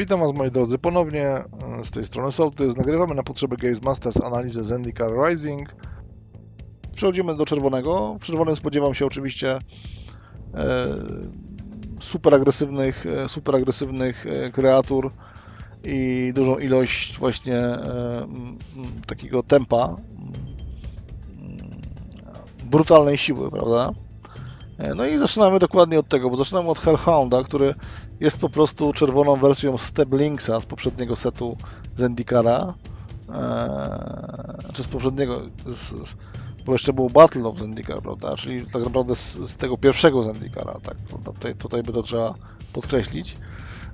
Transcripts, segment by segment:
Witam Was moi drodzy ponownie e, z tej strony Sołtys. Nagrywamy na potrzeby Games Masters analizę Zendikar Rising. Przechodzimy do czerwonego. W czerwonym spodziewam się oczywiście e, super agresywnych, e, super agresywnych e, kreatur i dużą ilość właśnie e, takiego tempa, brutalnej siły, prawda? No i zaczynamy dokładnie od tego, bo zaczynamy od Hellhounda, który jest po prostu czerwoną wersją Step Linksa z poprzedniego setu Zendikara. Eee, czy z poprzedniego, z, bo jeszcze był Battle of Zendikar, prawda? Czyli tak naprawdę z, z tego pierwszego Zendikara, tak? Tutaj, tutaj by to trzeba podkreślić.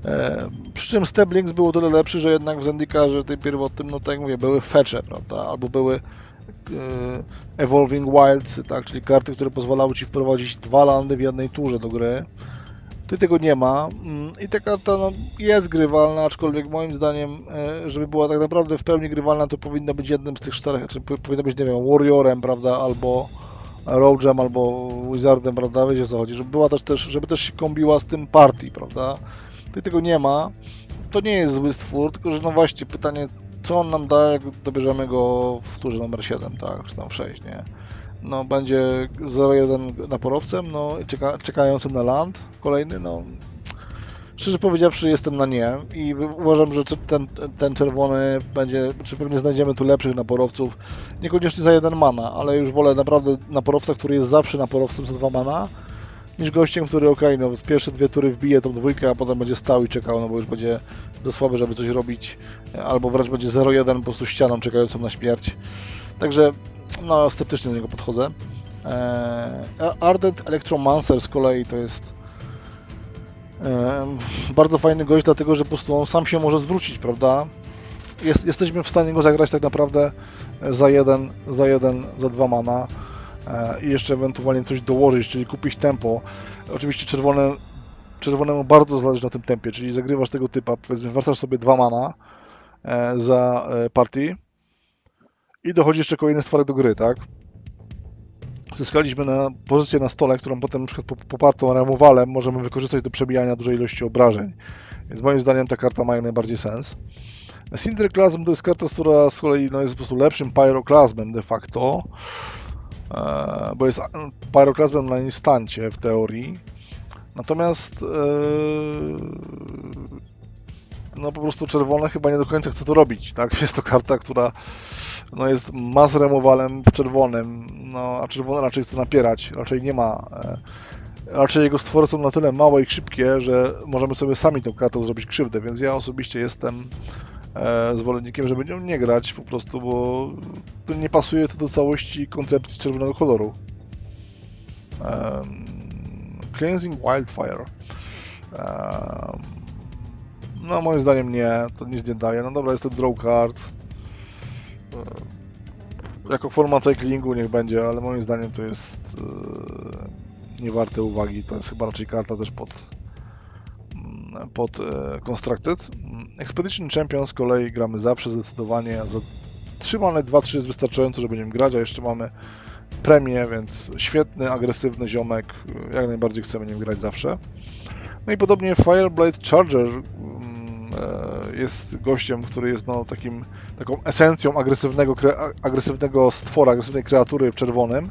Eee, przy czym Step Links był o tyle lepszy, że jednak w Zendikarze tej pierwotnym, no tak jak mówię, były fecze, prawda? Albo były e, Evolving Wilds, tak? Czyli karty, które pozwalały Ci wprowadzić dwa landy w jednej turze do gry. Tutaj tego nie ma Mm, i ta karta no, jest grywalna, aczkolwiek moim zdaniem, e, żeby była tak naprawdę w pełni grywalna, to powinna być jednym z tych czterech, czy po- powinna być, nie wiem, Warriorem, prawda, albo Rogue'em, albo Wizardem, prawda, wiecie o co chodzi, żeby była też, też, żeby też się kombiła z tym party, prawda. Tutaj tego nie ma. To nie jest zły stwór, tylko że no właśnie pytanie, co on nam da, jak dobierzemy go w turze numer 7, tak, czy tam w 6, nie? No będzie 0-1 naporowcem, no i czeka, czekającym na land kolejny, no szczerze powiedziawszy jestem na nie i uważam, że ten, ten czerwony będzie, czy pewnie znajdziemy tu lepszych naporowców, niekoniecznie za jeden mana, ale już wolę naprawdę naporowca, który jest zawsze naporowcem za dwa mana, niż gościem, który okej, no w pierwsze dwie tury wbije tą dwójkę, a potem będzie stał i czekał, no bo już będzie za słaby, żeby coś robić, albo wręcz będzie 0-1 po prostu ścianą czekającą na śmierć. Także no, sceptycznie do niego podchodzę. Eee, Ardent Electromancer z kolei to jest eee, bardzo fajny gość, dlatego że po prostu on sam się może zwrócić, prawda? Jest, jesteśmy w stanie go zagrać tak naprawdę za jeden, za jeden, za dwa mana i jeszcze ewentualnie coś dołożyć, czyli kupić tempo. Oczywiście czerwone, czerwonemu bardzo zależy na tym tempie, czyli zagrywasz tego typa, powiedzmy, wracasz sobie dwa mana za e, partii i dochodzi jeszcze kolejny stworek do gry, tak? Zyskaliśmy na pozycję na stole, którą potem po- popartą removalem możemy wykorzystać do przebijania dużej ilości obrażeń. Więc moim zdaniem ta karta ma jak najbardziej sens. Syndryklasm to jest karta, która z kolei no, jest po prostu lepszym pyroklasmem de facto, e, bo jest a- pyroklasmem na instancie w teorii. Natomiast e, no po prostu czerwone chyba nie do końca chce to robić, tak? Jest to karta, która no jest mass removalem w czerwonym, no a czerwony raczej chce napierać, raczej nie ma, e, raczej jego stwory są na tyle małe i szybkie, że możemy sobie sami tą kartą zrobić krzywdę, więc ja osobiście jestem e, zwolennikiem, żeby nią nie grać po prostu, bo to nie pasuje to do całości koncepcji czerwonego koloru. Em, Cleansing Wildfire. Em, no moim zdaniem nie, to nic nie daje. No dobra, jest to draw card. E, Jako forma cyklingu niech będzie, ale moim zdaniem to jest e, nie warte uwagi. To jest chyba raczej karta też pod mm, pod e, Constructed. Mm, Expedition Champion z kolei gramy zawsze zdecydowanie. Za 3 mamy 2-3 jest wystarczająco, żeby nim grać, a jeszcze mamy premię, więc świetny, agresywny ziomek. Jak najbardziej chcemy nim grać zawsze. No i podobnie Fireblade Charger jest gościem, który jest no, takim, taką esencją agresywnego, agresywnego stwora, agresywnej kreatury w czerwonym.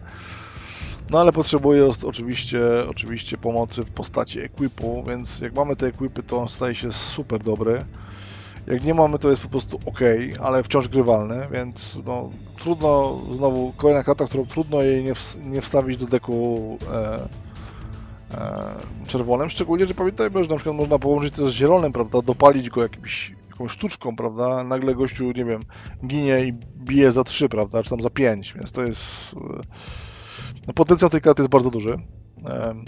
No ale potrzebuje oczywiście, oczywiście pomocy w postaci ekwipu, więc jak mamy te ekwipy, to on staje się super dobry. Jak nie mamy, to jest po prostu ok, ale wciąż grywalny, więc no, trudno, znowu kolejna karta, którą trudno jej nie, ws- nie wstawić do deku e, e, czerwonym, szczególnie, że pamiętajmy, że na przykład można połączyć to z zielonym, prawda, dopalić go jakimś, jakąś sztuczką, prawda, nagle gościu, nie wiem, ginie i bije za 3, prawda, czy tam za 5, więc to jest... e, No, potencjał tej karty jest bardzo duży. Em,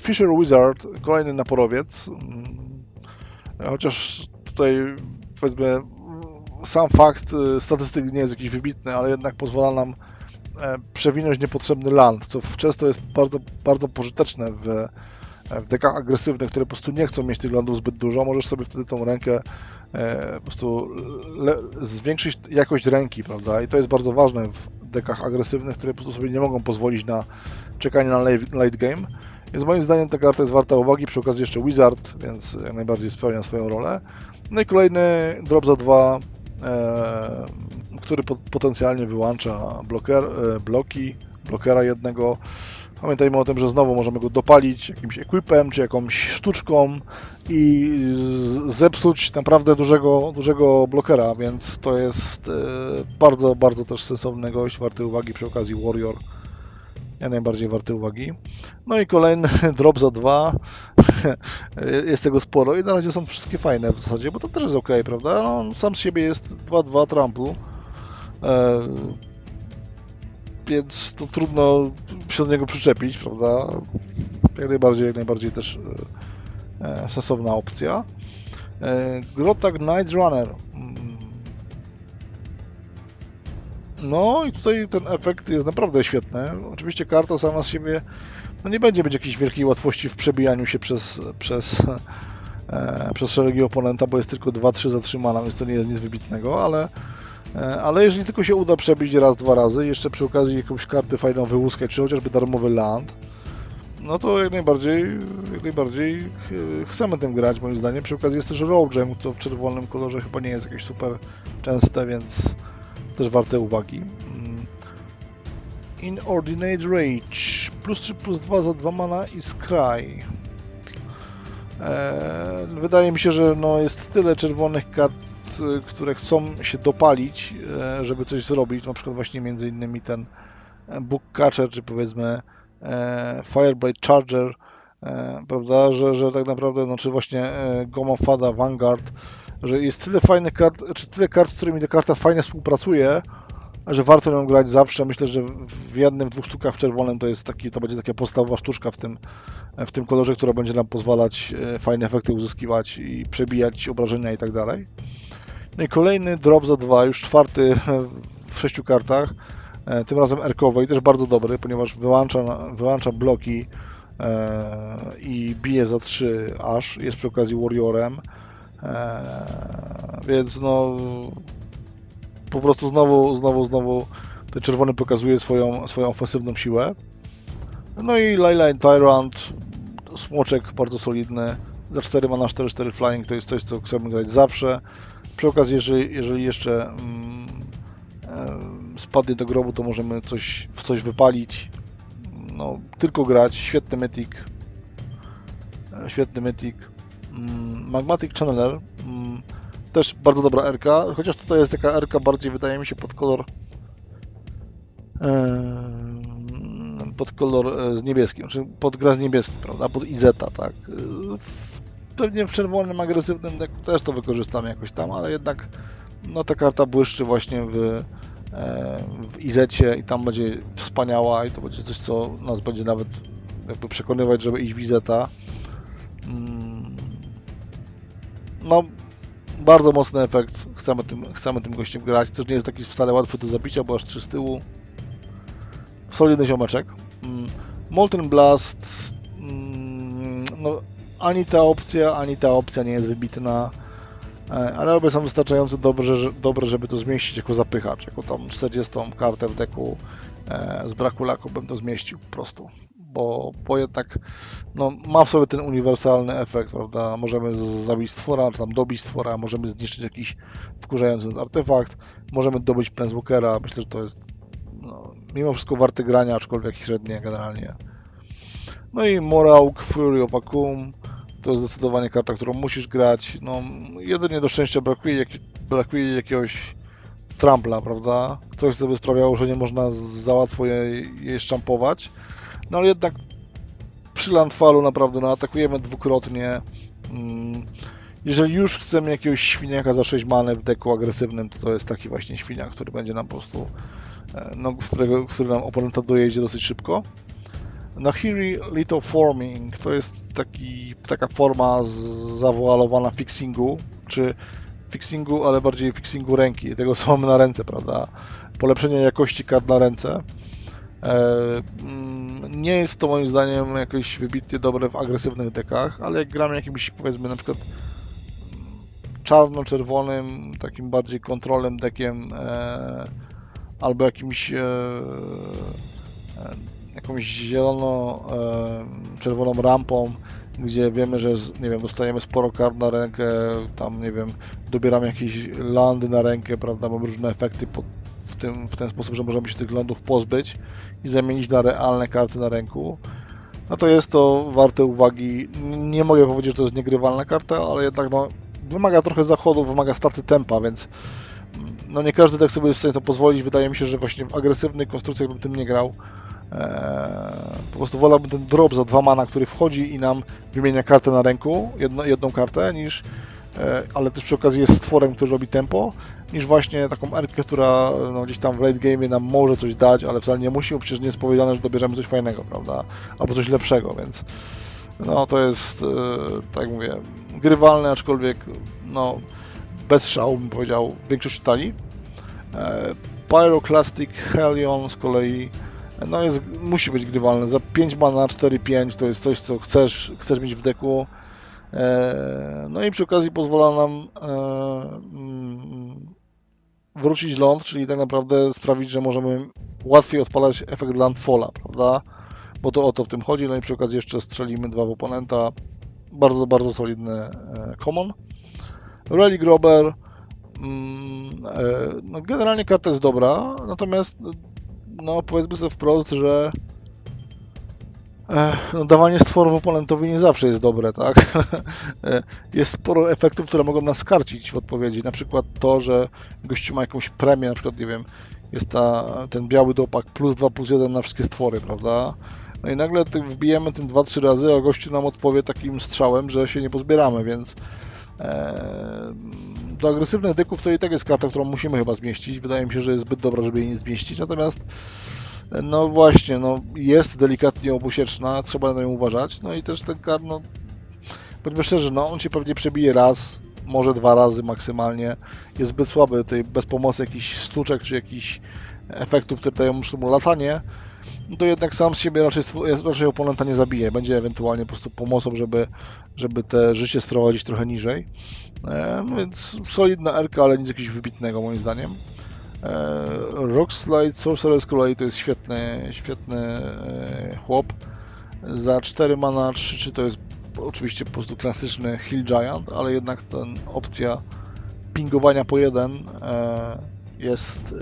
Fisher Wizard, kolejny naporowiec, mm, chociaż tutaj powiedzmy sam fakt statystyk nie jest jakiś wybitny, ale jednak pozwala nam e, przewinąć niepotrzebny land, co często jest bardzo, bardzo pożyteczne w, e, w dekach agresywnych, które po prostu nie chcą mieć tych landów zbyt dużo. Możesz sobie wtedy tą rękę e, po prostu zwiększyć jakość ręki, prawda? I to jest bardzo ważne w dekach agresywnych, które po prostu sobie nie mogą pozwolić na czekanie na late, game. Więc moim zdaniem ta karta jest warta uwagi, przy okazji jeszcze Wizard, więc jak najbardziej spełnia swoją rolę. No i kolejny drop za dwa, e, który po, potencjalnie wyłącza bloker, e, bloki, blokera jednego. Pamiętajmy o tym, że znowu możemy go dopalić jakimś equipem czy jakąś sztuczką i zepsuć naprawdę dużego, dużego blokera, więc to jest e, bardzo, bardzo też sensowny gość, warty uwagi przy okazji Warrior. Jak najbardziej warty uwagi. No i kolejny drop za dwa. jest tego sporo i na razie są wszystkie fajne w zasadzie, bo to też jest ok, prawda? No, sam z siebie jest 2-2 trampu. E, więc to trudno się do niego przyczepić, prawda? Jak najbardziej, jak najbardziej też e, sensowna opcja. E, Grotag Night Runner. Mm. No i tutaj ten efekt jest naprawdę świetny. Oczywiście karta sama z siebie no nie będzie mieć jakiejś wielkiej łatwości w przebijaniu się przez, przez, e, przez szeregi oponenta, bo jest tylko 2-3 zatrzymana, więc to nie jest nic wybitnego, ale, e, ale jeżeli tylko się uda przebić raz, dwa razy, jeszcze przy okazji jakąś kartę fajną wyłuskać, czy chociażby darmowy land, no to jak najbardziej, jak najbardziej ch- chcemy tym grać, moim zdaniem. Przy okazji jest też Gem, to w czerwonym kolorze chyba nie jest jakieś super częste, więc też warte uwagi. Mm. Inordinate Rage. Plus 3, plus 2 za 2 mana i Scry. Eee, wydaje mi się, że no jest tyle czerwonych kart, y, które chcą się dopalić, e, żeby coś zrobić. Na przykład właśnie między innymi ten e, Book Catcher, czy powiedzmy e, Fireblade Charger, prawda, że, że tak naprawdę, no czy właśnie Goma Fada Vanguard, że jest tyle fajnych kart, czy tyle kart, z którymi ta karta fajnie współpracuje, że warto nią grać zawsze. Myślę, że w jednym, dwóch sztukach w czerwonym to jest taki, to będzie taka podstawowa sztuczka w tym, w tym kolorze, która będzie nam pozwalać fajne efekty uzyskiwać i przebijać obrażenia i tak dalej. No i kolejny drop za dwa, już czwarty w sześciu kartach, e, tym razem erkowy i też bardzo dobry, ponieważ wyłącza, wyłącza bloki e, i bije za trzy aż, jest przy okazji warriorem, e, więc no po prostu znowu, znowu, znowu ten czerwony pokazuje swoją, swoją ofensywną siłę. No i Leyline Tyrant, smoczek bardzo solidny, za 4 mana 4-4 flying to jest coś, co chcemy grać zawsze. Przy okazji, jeżeli, jeżeli jeszcze mm, em, spadnie do grobu, to możemy coś, w coś wypalić. No, tylko grać, świetny mythic. E, Świetny mythic. Mm, Magmatic Channeler. Mm, też bardzo dobra RK, chociaż tutaj jest taka RK bardziej, wydaje mi się, pod kolor em, pod kolor e, z niebieskim, czy pod gra z niebieskim, prawda, pod Izeta, tak. Pewnie w czerwonym, agresywnym deku też to wykorzystamy jakoś tam, ale jednak no ta karta błyszczy właśnie w, e, w Izecie i tam będzie wspaniała i to będzie coś, co nas będzie nawet jakby przekonywać, żeby iść w Izeta. Mm, No, bardzo mocny efekt. Chcemy tym, chcemy tym gościem grać. Też nie jest taki wcale łatwy do zabicia, bo aż 3 z tyłu. Solidny ziomeczek. Mm, Molten Blast. mm, No, ani ta opcja, ani ta opcja nie jest wybitna. E, Ale obie są wystarczająco dobre, dobre, żeby to zmieścić jako zapychacz. Jako tam 40 kartę w deku e, z braku laku bym to zmieścił po prostu. Bo, bo jednak no, ma w sobie ten uniwersalny efekt, prawda? Możemy zabić stwora, czy tam dobić stwora, możemy zniszczyć jakiś wkurzający artefakt, możemy dobyć Planeswalkera. Myślę, że to jest no, mimo wszystko warte grania, aczkolwiek średnie generalnie. No i Morauk, Fury of Vacuum. To zdecydowanie karta, którą musisz grać. No, jedynie do szczęścia brakuje, jak, brakuje jakiegoś trampla, prawda? Coś, co by sprawiało, że nie można za łatwo jej, jej szczampować. No ale jednak przy landfallu naprawdę no, atakujemy dwukrotnie. Mm, Jeżeli już chcemy jakiegoś świniaka za 6 many w deku agresywnym, to to jest taki właśnie świniak, który będzie nam po prostu, e, no, którego, który nam oponenta dojedzie dosyć szybko. Nahiri Lithoforming to jest taki, taka forma zawoalowana fixingu, czy fixingu, ale bardziej fixingu ręki, tego co mamy na ręce, prawda? Polepszenie jakości kart na ręce. E, mm, Nie jest to moim zdaniem jakoś wybitnie dobre w agresywnych dekach, ale jak gramy jakimś powiedzmy na przykład mm, czarno-czerwonym, takim bardziej kontrolnym dekiem e, albo jakimś e, jakąś zielono-czerwoną rampą, gdzie wiemy, że nie wiem, dostajemy sporo kart na rękę, tam nie wiem, dobieramy jakieś landy na rękę, prawda, mamy różne efekty po, w, tym, w ten sposób, że możemy się tych landów pozbyć i zamienić na realne karty na ręku. No to jest to warte uwagi. Nie mogę powiedzieć, że to jest niegrywalna karta, ale jednak no, wymaga trochę zachodu, wymaga straty tempa, więc mm, no nie każdy tak sobie jest w stanie to pozwolić. Wydaje mi się, że właśnie w agresywnych konstrukcjach bym tym nie grał. Eee, po prostu wolałbym ten drop za dwa mana, który wchodzi i nam wymienia kartę na ręku, jedno, jedną kartę, niż e, ale też przy okazji jest stworem, który robi tempo, niż właśnie taką erkę, która no, gdzieś tam w late game nam może coś dać, ale wcale nie musi, bo przecież nie jest powiedziane, że dobierzemy coś fajnego, prawda? Albo coś lepszego, więc no to jest, e, tak mówię, grywalne, aczkolwiek no bez szału bym powiedział w większości talii. E, Pyroclastic Helion z kolei no jest, musi być grywalne. Za 5 mana 4-5 to jest coś, co chcesz, chcesz mieć w deku. E, no i przy okazji pozwala nam e, mm, wrócić ląd, czyli tak naprawdę sprawić, że możemy łatwiej odpalać efekt landfalla, prawda? Bo to o to w tym chodzi. No i przy okazji jeszcze strzelimy dwa w oponenta. Bardzo, bardzo solidny e, common. Relic Robber. Mm, no generalnie karta jest dobra, natomiast no powiedzmy sobie wprost, że e, no, dawanie stworów oponentowi nie zawsze jest dobre, tak? E, jest sporo efektów, które mogą nas skarcić w odpowiedzi. Na przykład to, że gościu ma jakąś premię, na przykład, nie wiem, jest ta, ten biały dopak plus 2 plus 1 na wszystkie stwory, prawda? No i nagle wbijemy tym 2-3 razy, a gościu nam odpowie takim strzałem, że się nie pozbieramy, więc e, do agresywnych deków to i tak jest karta, którą musimy chyba zmieścić. Wydaje mi się, że jest zbyt dobra, żeby jej nie zmieścić. Natomiast, no właśnie, no jest delikatnie obusieczna, trzeba na nią uważać. No i też ten kart, no, bądźmy szczerzy, no on się pewnie przebije raz, może dwa razy maksymalnie. Jest zbyt słaby tutaj, bez pomocy jakichś sztuczek czy jakichś efektów, które dają mu latanie. No to jednak sam z siebie raczej, raczej oponenta nie zabije. Będzie ewentualnie po prostu pomocą, żeby, żeby te życie sprowadzić trochę niżej. E, więc solidna RK, ale nic jakiegoś wybitnego moim zdaniem. E, Rockslide Sorcerer z kolei to jest świetny, świetny e, chłop. Za 4 mana 3 czy to jest oczywiście po prostu klasyczny Hill Giant, ale jednak ten opcja pingowania po jeden e, jest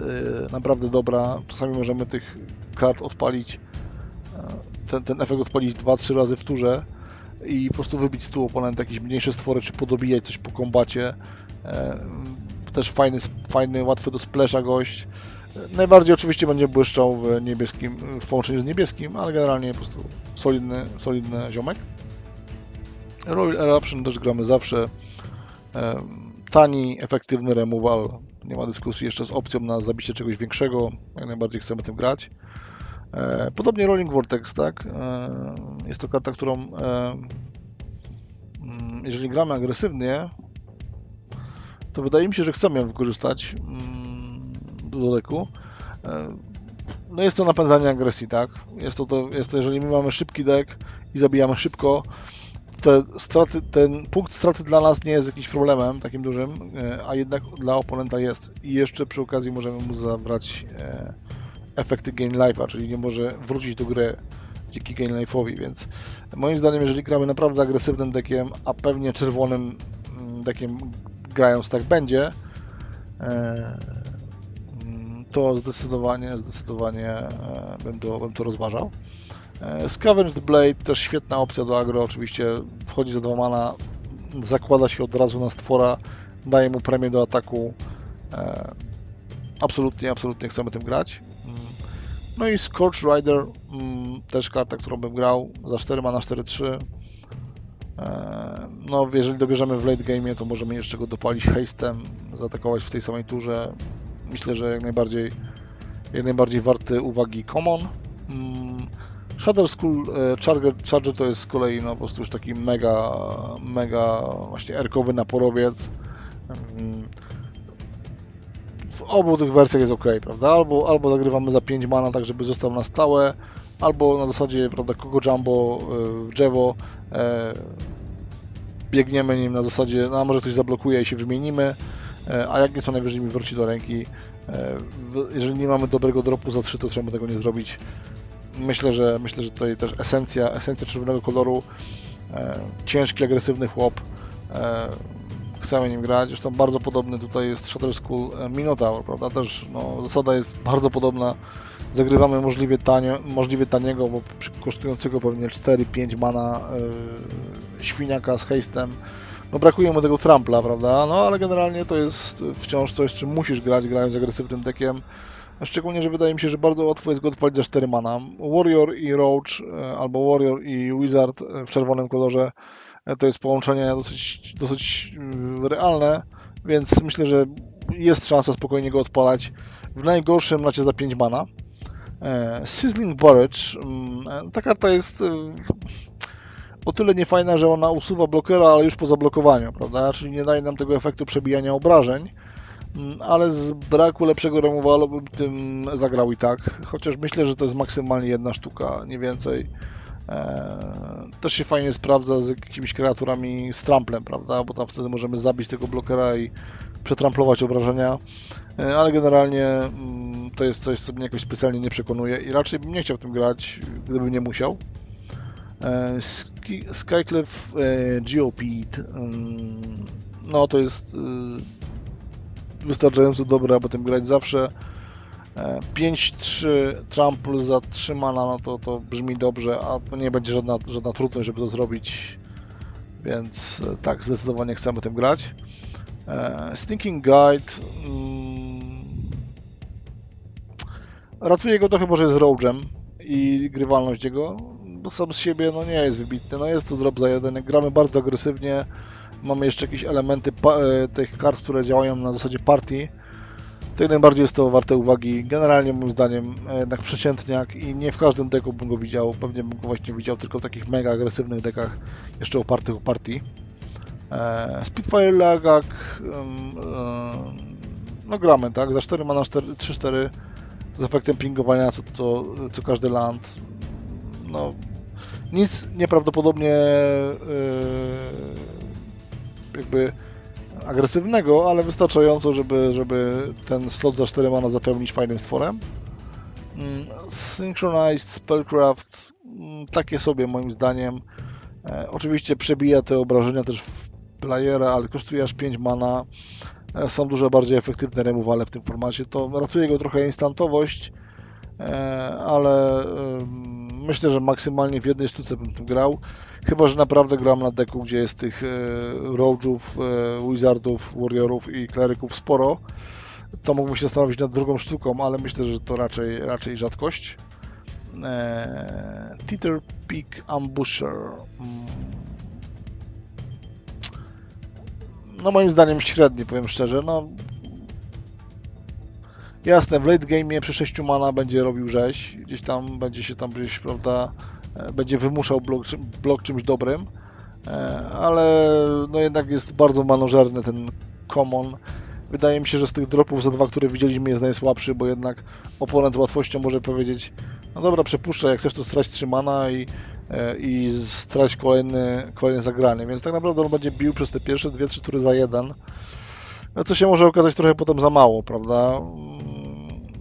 e, naprawdę dobra. Czasami możemy tych kart odpalić, e, ten, ten efekt odpalić 2-3 razy w turze i po prostu wybić z tyłu oponenta jakieś mniejsze stwory, czy podobijać coś po kombacie. E, Też fajny, fajny, łatwy do splesza gość. E, Najbardziej oczywiście będzie błyszczał w niebieskim, w połączeniu z niebieskim, ale generalnie po prostu solidny, solidny ziomek. Royal Eruption też gramy zawsze. Tani, efektywny removal. Nie ma dyskusji jeszcze z opcją na zabicie czegoś większego. Jak najbardziej chcemy tym grać. E, Podobnie Rolling Vortex, tak? E, Jest to karta, którą e, mm, jeżeli gramy agresywnie, to wydaje mi się, że chcemy ją wykorzystać mm, do deku. No jest to napędzanie agresji, tak? Jest to, to, jest to jeżeli my mamy szybki deck i zabijamy szybko, te straty, ten punkt straty dla nas nie jest jakimś problemem takim dużym, e, a jednak dla oponenta jest. I jeszcze przy okazji możemy mu zabrać e, efekty gain life'a, czyli nie może wrócić do gry dzięki gain life'owi, więc moim zdaniem, jeżeli gramy naprawdę agresywnym deckiem, a pewnie czerwonym mm, deckiem grając tak będzie, e, mm, to zdecydowanie, zdecydowanie bym to, bym to rozważał. E, Scavenged Blade też świetna opcja do agro, oczywiście wchodzi za dwa mana, zakłada się od razu na stwora, daje mu premię do ataku. E, Absolutnie, absolutnie chcemy tym grać. Mm. No i Scorch Rider, mm, też karta, którą bym grał za 4 mana 4-3. E, No, jeżeli dobierzemy w late game, to możemy jeszcze go dopalić hastem, zaatakować w tej samej turze. Myślę, że jak najbardziej, jak najbardziej warty uwagi common. Shadow Skull e, Charger, Charger to jest z kolei no, po prostu już taki mega, mega właśnie erkowy naporowiec. W obu tych wersjach jest ok, prawda? Albo, albo zagrywamy za 5 mana, tak żeby został na stałe, albo na zasadzie, prawda, Coco Jumbo e, w drzewo, e, biegniemy nim na zasadzie, no a może ktoś zablokuje i się wymienimy, e, a jak nie, to najwyżej mi wróci do ręki. E, w- Jeżeli nie mamy dobrego dropu za 3, to czemu tego nie zrobić? Myślę, że myślę, że tutaj też esencja, esencja czerwonego koloru, e, ciężki, agresywny chłop, e, chcemy nim grać. Zresztą bardzo podobny tutaj jest Shadow School e, Minotaur, prawda? Też no, zasada jest bardzo podobna. Zagrywamy możliwie, tanio, możliwie taniego, bo kosztującego pewnie 4-5 mana yy, świniaka z hejstem. No brakuje mu tego trampla, prawda? No ale generalnie to jest wciąż coś, czym musisz grać, grając agresywnym dekiem. Szczególnie, że wydaje mi się, że bardzo łatwo jest go odpalić za 4 mana. Warrior i Roach, e, albo Warrior i Wizard w czerwonym kolorze to jest połączenie dosyć, dosyć realne, więc myślę, że jest szansa spokojnie go odpalać. W najgorszym macie za 5 mana. E, Sizzling Barrage. Mm, ta karta jest e, o tyle niefajna, że ona usuwa blokera, ale już po zablokowaniu, prawda? Czyli nie daje nam tego efektu przebijania obrażeń. Mm, ale z braku lepszego remowalu bym tym zagrał i tak. Chociaż myślę, że to jest maksymalnie jedna sztuka, nie więcej. E, też się fajnie sprawdza z jakimiś kreaturami z tramplem, prawda? Bo tam wtedy możemy zabić tego blokera i przetramplować obrażenia. E, ale generalnie mm, to jest coś, co mnie jakoś specjalnie nie przekonuje i raczej bym nie chciał tym grać, gdybym nie musiał. E, Skycliff Geopede mm, no to jest wystarczająco dobre, aby tym grać zawsze. 5-3 trample za 3 mana, no to, to brzmi dobrze, a nie będzie żadna, żadna trudność, żeby to zrobić, więc e, tak, zdecydowanie chcemy tym grać. E, Stinking Guide mm, ratuje go to chyba, że jest Roguem i grywalność jego, bo sam z siebie no nie jest wybitny, no jest to drop za jeden, gramy bardzo agresywnie, mamy jeszcze jakieś elementy e, tych kart, które działają na zasadzie partii, to najbardziej jest to warte uwagi. Generalnie moim zdaniem e, jednak przeciętniak i nie w każdym deku bym go widział. Pewnie bym go właśnie widział tylko w takich mega agresywnych dekach, jeszcze opartych o partii. E, Spitfire Lagak, e, no gramy, tak? Za 4 mana 3-4 z efektem pingowania co, co, co każdy land. No, nic nieprawdopodobnie jakby agresywnego, ale wystarczająco, żeby, żeby ten slot za 4 mana zapełnić fajnym stworem. Mm, Synchronized Spellcraft mm, takie sobie moim zdaniem. E, oczywiście przebija te obrażenia też w playera, ale kosztuje aż 5 mana. E, są dużo bardziej efektywne removale w tym formacie. To ratuje go trochę instantowość, e, ale myślę, że maksymalnie w jednej sztuce bym tu grał. Chyba, że naprawdę gram na deku, gdzie jest tych e, e, Wizardów, Warriorów i Kleryków sporo, to mógłbym się zastanowić nad drugą sztuką, ale myślę, że to raczej, raczej rzadkość. E, Teeter Peak Ambusher. Mm. No moim zdaniem średni, powiem szczerze. No, jasne, w late game przy 6 mana będzie robił rzeź, gdzieś tam będzie się tam gdzieś, prawda, E, będzie wymuszał blok, blok czymś dobrym, e, ale no jednak jest bardzo manożerny ten common. Wydaje mi się, że z tych dropów za dwa, które widzieliśmy jest najsłabszy, bo jednak oponent z łatwością może powiedzieć no dobra, przepuszczę, jak chcesz to strać 3 mana i, e, i strać kolejny, kolejne zagranie, więc tak naprawdę on będzie bił przez te pierwsze dwie, trzy tury za jeden, co się może okazać trochę potem za mało, prawda?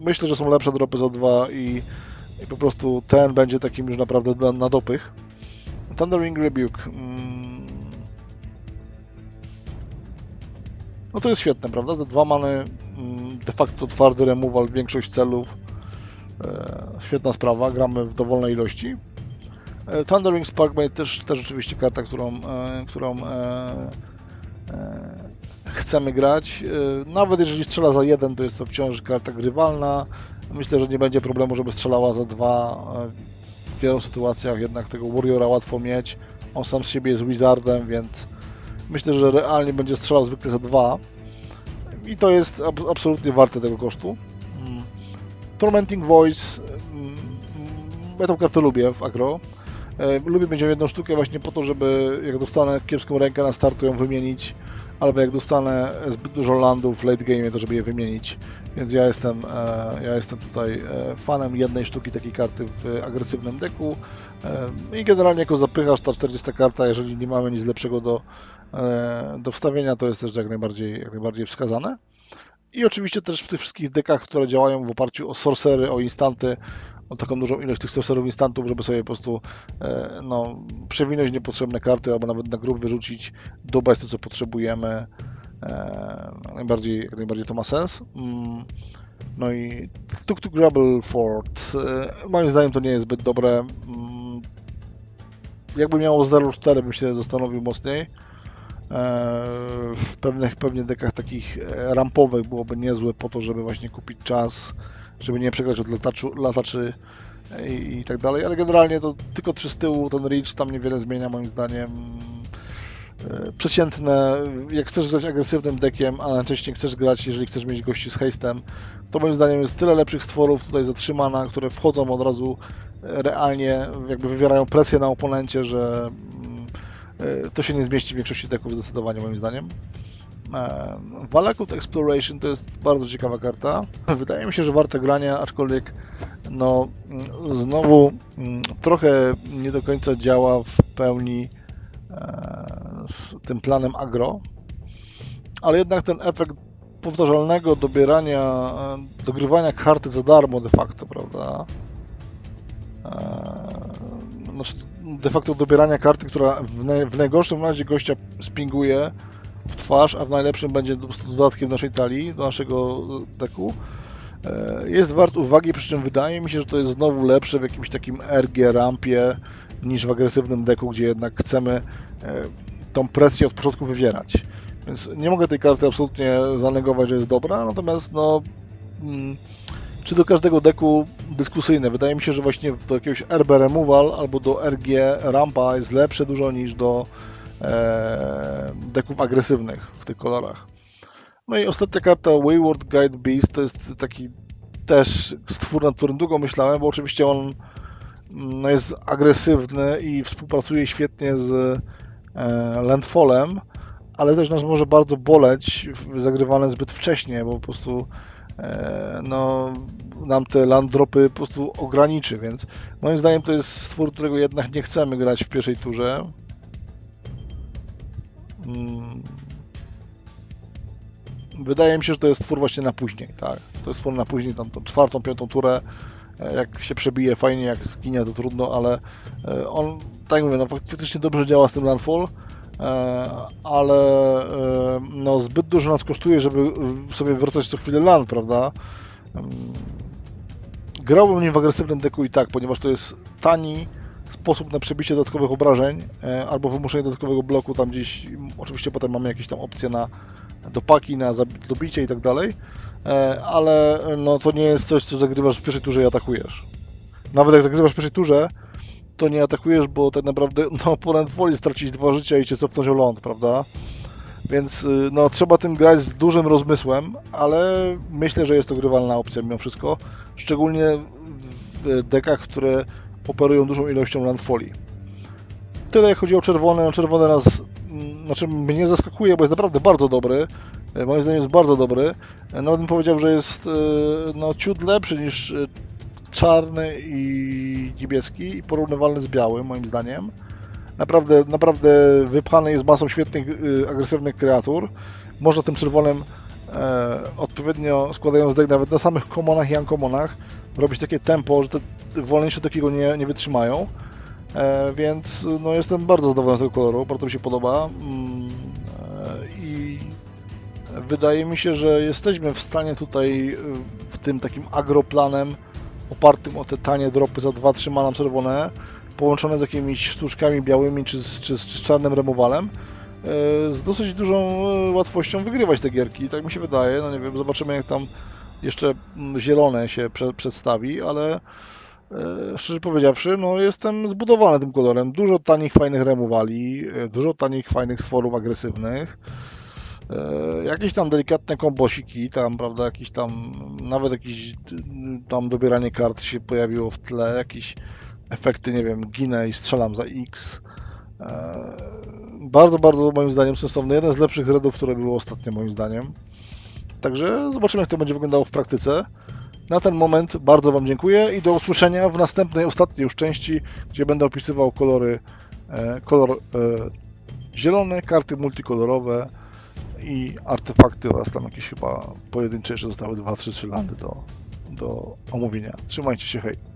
Myślę, że są lepsze dropy za dwa i i po prostu ten będzie takim już naprawdę na, na dopych. Thundering Rebuke. Mm. No to jest świetne, prawda? Te dwa many, mm, de facto twardy removal, większość celów. E, świetna sprawa, gramy w dowolnej ilości. E, Thundering Sparkbait też, też oczywiście karta, którą, e, którą chcemy grać. Nawet jeżeli strzela za jeden, to jest to wciąż karta grywalna. Myślę, że nie będzie problemu, żeby strzelała za dwa. W wielu sytuacjach jednak tego Warriora łatwo mieć. On sam z siebie jest Wizardem, więc myślę, że realnie będzie strzelał zwykle za dwa. I to jest ab absolutnie warte tego kosztu. Mm. Tormenting Voice. Mm, ja tą kartę lubię w agro. E, lubię mieć jedną sztukę właśnie po to, żeby jak dostanę kiepską rękę na start, to ją wymienić albo jak dostanę zbyt dużo landów w late game, to żeby je wymienić. Więc ja jestem, e, ja jestem tutaj e, fanem jednej sztuki takiej karty w agresywnym deku e, i generalnie jako zapychasz ta 40 karta, jeżeli nie mamy nic lepszego do, do wstawienia, to jest też jak najbardziej, jak najbardziej wskazane. I oczywiście też w tych wszystkich dekach, które działają w oparciu o sorcery, o instanty, o taką dużą ilość tych sorcerów instantów, żeby sobie po prostu e, no, przewinąć niepotrzebne karty, albo nawet na grób wyrzucić, dobrać to, co potrzebujemy. E, jak najbardziej, jak najbardziej to ma sens. Mm, no i Tuk Tuk Rubble Fort. E, moim zdaniem to nie jest zbyt dobre. Mm, jakby miało 0-4 bym się zastanowił mocniej. E, W pewnych pewnie dekach takich e, rampowych byłoby niezłe po to, żeby właśnie kupić czas, żeby nie przegrać od lataczu, lataczy e, i, i tak dalej, ale generalnie to tylko trzy z tyłu, ten reach tam niewiele zmienia moim zdaniem. Przeciętne, jak chcesz grać agresywnym dekiem, a najczęściej chcesz grać, jeżeli chcesz mieć gości z hejstem, to moim zdaniem jest tyle lepszych stworów tutaj zatrzymana, które wchodzą od razu realnie, jakby wywierają presję na oponencie, że to się nie zmieści w większości deków zdecydowanie moim zdaniem. E, Valakut Exploration to jest bardzo ciekawa karta. Wydaje mi się, że warta grania, aczkolwiek no mm, znowu mm, trochę nie do końca działa w pełni e, z tym planem agro, ale jednak ten efekt powtarzalnego dobierania, e, dogrywania karty za darmo de facto, prawda? E, Znaczy de facto dobierania karty, która w, naj, w najgorszym razie gościa spinguje w twarz, a w najlepszym będzie dodatkiem naszej talii, do naszego deku. E, Jest wart uwagi, przy czym wydaje mi się, że to jest znowu lepsze w jakimś takim RG rampie niż w agresywnym deku, gdzie jednak chcemy e, tą presję od początku wywierać. Więc nie mogę tej karty absolutnie zanegować, że jest dobra, natomiast no mm, czy do każdego deku dyskusyjne. Wydaje mi się, że właśnie do jakiegoś RB Removal albo do RG Rampa jest lepsze dużo niż do e, deków agresywnych w tych kolorach. No i ostatnia karta Wayward Guide Beast to jest taki też stwór, nad którym długo myślałem, bo oczywiście on no, jest agresywny i współpracuje świetnie z e, Landfallem, ale też nas może bardzo boleć zagrywane zbyt wcześnie, bo po prostu no, nam te land dropy po prostu ograniczy, więc moim zdaniem to jest stwór, którego jednak nie chcemy grać w pierwszej turze. Mm. Wydaje mi się, że to jest twór właśnie na później, tak. To jest twór na później, tam tą czwartą, piątą turę. E, Jak się przebije fajnie, jak zginie to trudno, ale e, on, tak jak mówię, no faktycznie dobrze działa z tym Landfall, e, ale e, no zbyt dużo nas kosztuje, żeby sobie wracać co chwilę land, prawda? Grałbym nim w agresywnym deku i tak, ponieważ to jest tani sposób na przebicie dodatkowych obrażeń e, albo wymuszenie dodatkowego bloku tam gdzieś, oczywiście potem mamy jakieś tam opcje na dopaki, na dobicie i tak dalej, e, ale e, no to nie jest coś, co zagrywasz w pierwszej turze i atakujesz. Nawet jak zagrywasz w pierwszej turze, to nie atakujesz, bo tak naprawdę no, oponent woli stracić dwa życia i cię cofnąć o ląd, prawda? Więc y, no, trzeba tym grać z dużym rozmysłem, ale myślę, że jest to grywalna opcja mimo wszystko. Szczególnie w dekach, które operują dużą ilością landfoli. Tyle jak chodzi o czerwone. No, czerwone nas, mm, znaczy mnie zaskakuje, bo jest naprawdę bardzo dobry. E, Moim zdaniem jest bardzo dobry. Nawet bym powiedział, że jest e, no, ciut lepszy niż czarny i niebieski i porównywalny z białym, moim zdaniem. Naprawdę, naprawdę wypchany jest masą świetnych, y, agresywnych kreatur. Można tym czerwonym e, odpowiednio składając deck nawet na samych commonach i unkommonach robić takie tempo, że te wolniejsze takiego nie, nie wytrzymają. E, więc no, jestem bardzo zadowolony z tego koloru, bardzo mi się podoba. Mm, e, I wydaje mi się, że jesteśmy w stanie tutaj w tym takim agroplanem opartym o te tanie dropy za 2-3 mana czerwone, połączone z jakimiś sztuczkami białymi czy z, czy czy z czarnym remowalem, e, z dosyć dużą e, łatwością wygrywać te gierki, tak mi się wydaje. No nie wiem, zobaczymy jak tam jeszcze mm, zielone się prze, przedstawi, ale e, szczerze powiedziawszy, no jestem zbudowany tym kolorem. Dużo tanich, fajnych remowali, dużo tanich, fajnych stworów agresywnych. E, jakieś tam delikatne kombosiki, tam, prawda, jakiś tam, nawet jakieś tam dobieranie kart się pojawiło w tle, jakieś efekty, nie wiem, ginę i strzelam za X. E, Bardzo, bardzo moim zdaniem sensowny. Jeden z lepszych redów, które było ostatnio moim zdaniem. Także zobaczymy, jak to będzie wyglądało w praktyce. Na ten moment bardzo Wam dziękuję i do usłyszenia w następnej, ostatniej już części, gdzie będę opisywał kolory, e, kolor zielone, karty multikolorowe i artefakty oraz tam jakieś chyba pojedyncze jeszcze zostały 2-3 landy do, do omówienia. Trzymajcie się, hej!